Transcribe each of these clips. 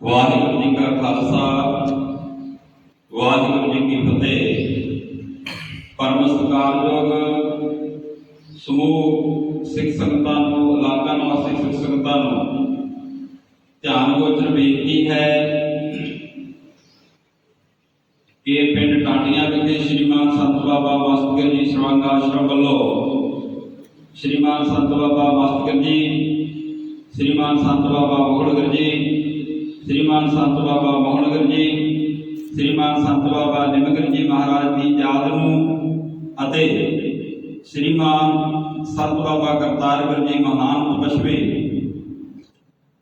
ਵਾਹਿਗੁਰੂ ਜੀ ਕਾ ਖਾਲਸਾ, ਵਾਹਿਗੁਰੂ ਜੀ ਕੀ ਫਤਿਹ। ਪਰਮ ਸਤਿਕਾਰਯੋਗ ਸਮੂਹ ਸਿੱਖ ਸੰਗਤਾਂ ਨੂੰ, ਇਲਾਕਾ ਨਿਵਾਸੀ ਸਿੱਖ ਸੰਗਤਾਂ ਨੂੰ ਧਿਆਨ ਗੋਚਰ ਬੇਨਤੀ ਹੈ ਕਿ ਪਿੰਡ ਟਾਂਡੀਆਂ ਵਿਖੇ ਸ਼੍ਰੀਮਾਨ ਸੰਤ ਬਾਬਾ ਵਾਸਤਗਰ ਜੀ ਸਰਵੰਗ ਆਸ਼ਰਮ ਵੱਲੋਂ ਸ਼੍ਰੀਮਾਨ ਸੰਤ ਬਾਬਾ ਵਾਸਤਗਰ ਜੀ, ਸ਼੍ਰੀਮਾਨ ਸੰਤ ਬਾਬਾ ਮੋਹਣਗਰ ਜੀ ਸ਼੍ਰੀਮਾਨ ਸੰਤ ਬਾਬਾ ਮੋਹਣਗਰ ਜੀ, ਸ਼੍ਰੀਮਾਨ ਸੰਤ ਬਾਬਾ ਨਿਮਗਰ ਜੀ ਮਹਾਰਾਜ ਦੀ ਯਾਦ ਨੂੰ ਅਤੇ ਸ਼੍ਰੀਮਾਨ ਸੰਤ ਬਾਬਾ ਕਰਤਾਰਗਰ ਜੀ ਮਹਾਨ ਤਪਸਵੀ।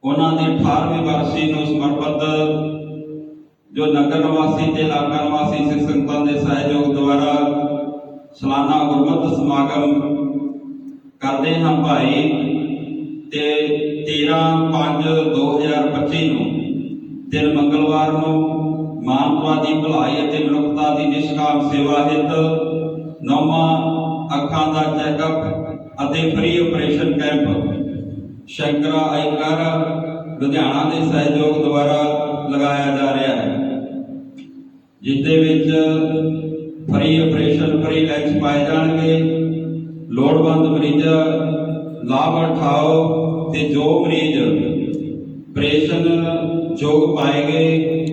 ਉਹਨਾਂ ਦੇ 18ਵੇਂ ਵਰਸੀ ਨੂੰ ਸਮਰਪਿਤ ਜੋ ਨਗਰ ਨਿਵਾਸੀ ਤੇ ਇਲਾਕਾ ਨਿਵਾਸੀ ਸਿੱਖ ਸੰਗਤਾਂ ਦੇ ਸਹਿਯੋਗ ਦੁਆਰਾ ਸਾਲਾਨਾ ਗੁਰਮਤਿ ਸਮਾਗਮ ਕਰਦੇ ਹਾਂ ਭਾਈ ਤੇ 13/5/2025 ਨੂੰ ਦਿਨ ਮੰਗਲਵਾਰ ਨੂੰ ਮਾਨਵਤਾ ਦੀ ਭਲਾਈ ਅਤੇ ਮਨੁੱਖਤਾ ਦੀ ਨਿਸ਼ਕਾਮ ਸੇਵਾ ਹਿੱਤ ਨੌਵਾਂ ਅੱਖਾਂ ਦਾ ਚੈੱਕਅਪ ਅਤੇ free operation camp Shankara eye care Ludhiana ਦੇ ਸਹਿਯੋਗ ਦੁਆਰਾ ਲਗਾਇਆ ਜਾ ਰਿਹਾ ਹੈ ਜਿਸ ਦੇ ਵਿੱਚ ਫ੍ਰੀ ਆਪਰੇਸ਼ਨ ਫ੍ਰੀ ਲੈਂਸ ਪਾਏ ਜਾਣਗੇ। ਲੋੜਵੰਦ ਮਰੀਜ਼ਾਂ ਲਾਭ ਉਠਾਓ ਤੇ ਜੋ ਮਰੀਜ਼ ਆਪਰੇਸ਼ਨ ਯੋਗ ਪਾਏ ਗਏ।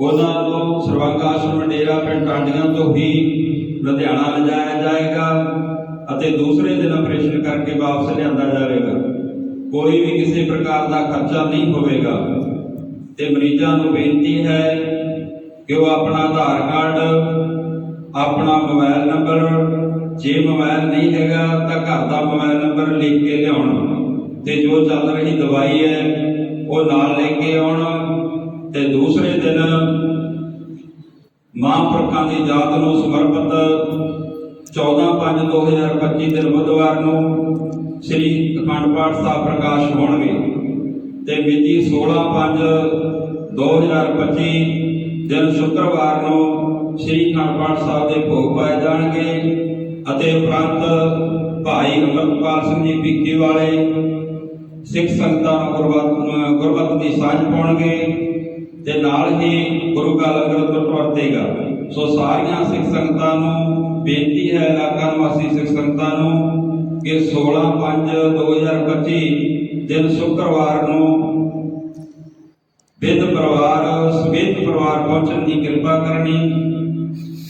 ਉਹਨਾਂ ਨੂੰ ਸਰਵੰਗ ਆਸ਼ਰਮ ਪਿੰਡ ਟਾਂਡੀਆਂ ਤੋਂ ਹੀ ਲੁਧਿਆਣਾ ਲਿਜਾਇਆ ਜਾਏਗਾ ਅਤੇ ਦੂਸਰੇ ਦਿਨ ਆਪਰੇਸ਼ਨ ਕਰਕੇ ਵਾਪਸ ਲਿਆਂਦਾ ਜਾਵੇਗਾ। ਕੋਈ ਵੀ ਕਿਸੇ ਪ੍ਰਕਾਰ ਦਾ ਖਰਚਾ ਨਹੀਂ ਹੋਵੇਗਾ। ਤੇ ਮਰੀਜ਼ਾਂ ਨੂੰ ਬੇਨਤੀ ਹੈ ਕਿ ਉਹ ਆਪਣਾ ਆਧਾਰ ਕਾਰਡ, ਆਪਣਾ ਮੋਬਾਈਲ ਨੰਬਰ, ਜੇ ਮੋਬਾਈਲ ਨਹੀਂ ਹੈਗਾ ਤਾਂ ਘਰ ਦਾ ਮੋਬਾਈਲ ਨੰਬਰ ਲਿਖ ਕੇ ਲਿਆਉਣ। ਤੇ ਜੋ ਚੱਲ ਰਹੀ ਦਵਾਈ ਹੈ ਉਹ ਨਾਲ ਲੈ ਕੇ ਆਉਣ ਤੇ ਦੂਸਰੇ ਦਿਨ ਮਹਾਂਪੁਰਖਾਂ ਦੀ ਯਾਦ ਨੂੰ ਸਮਰਪਿਤ 14/5/2025 ਦਿਨ ਬੁੱਧਵਾਰ ਨੂੰ ਸ੍ਰੀ ਅਖੰਡ ਪਾਠ ਸਾਹਿਬ ਪ੍ਰਕਾਸ਼ ਹੋਣਗੇ ਤੇ ਮਿਤੀ 16/5/2025 ਦਿਨ ਸ਼ੁੱਕਰਵਾਰ ਨੂੰ ਸ੍ਰੀ ਅਖੰਡ ਪਾਠ ਸਾਹਿਬ ਦੇ ਭੋਗ ਪਾਏ ਜਾਣਗੇ ਅਤੇ ਉਪਰੰਤ ਭਾਈ ਅਮਰਪਾਲ ਸਿੰਘ ਜੀ ਭਿੱਖੀ ਵਾਲੇ ਸਿੱਖ ਸੰਗਤਾਂ ਨੂੰ ਗੁਰਬਤ ਗੁਰਬਤ ਦੀ ਸਾਂਝ ਪਾਉਣਗੇ ਤੇ ਨਾਲ ਹੀ ਗੁਰੂ ਕਾ ਲੰਗਰ ਵਰਤੇਗਾ ਸੋ ਸਾਰੀਆਂ ਸਿੱਖ ਸੰਗਤਾਂ ਨੂੰ ਬੇਨਤੀ ਹੈ ਇਲਾਕਾ ਨਿਵਾਸੀ ਸਿੱਖ ਸੰਗਤਾਂ ਨੂੰ ਕਿ 16 5 2025 ਦਿਨ ਸ਼ੁੱਕਰਵਾਰ ਨੂੰ ਬਿੰਦ ਪਰਿਵਾਰ, ਸਮੇਤ ਪਰਿਵਾਰ ਪਹੁੰਚਣ ਦੀ ਕਿਰਪਾ ਕਰਨੀ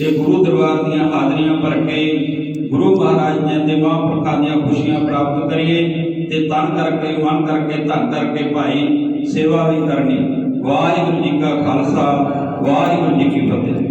ਤੇ ਗੁਰੂ ਦਰਬਾਰ ਦੀਆਂ ਹਾਜ਼ਰੀਆਂ ਭਰ ਕੇ ਗੁਰੂ ਮਹਾਰਾਜ ਜੀ ਦੇ ਮਹਾਂਪੁਰਖਾਂ ਦੀਆਂ ਖੁਸ਼ੀਆਂ ਪ੍ਰਾਪਤ ਕਰੀਏ ਤੇ ਤਨ ਕਰਕੇ, ਮਨ ਕਰਕੇ, ਧਨ ਕਰਕੇ ਭਾਈ ਸੇਵਾ ਵੀ ਕਰਨੀ। ਵਾਹਿਗੁਰੂ ਜੀ ਕਾ ਖਾਲਸਾ, ਵਾਹਿਗੁਰੂ ਜੀ ਕੀ ਫਤਿਹ।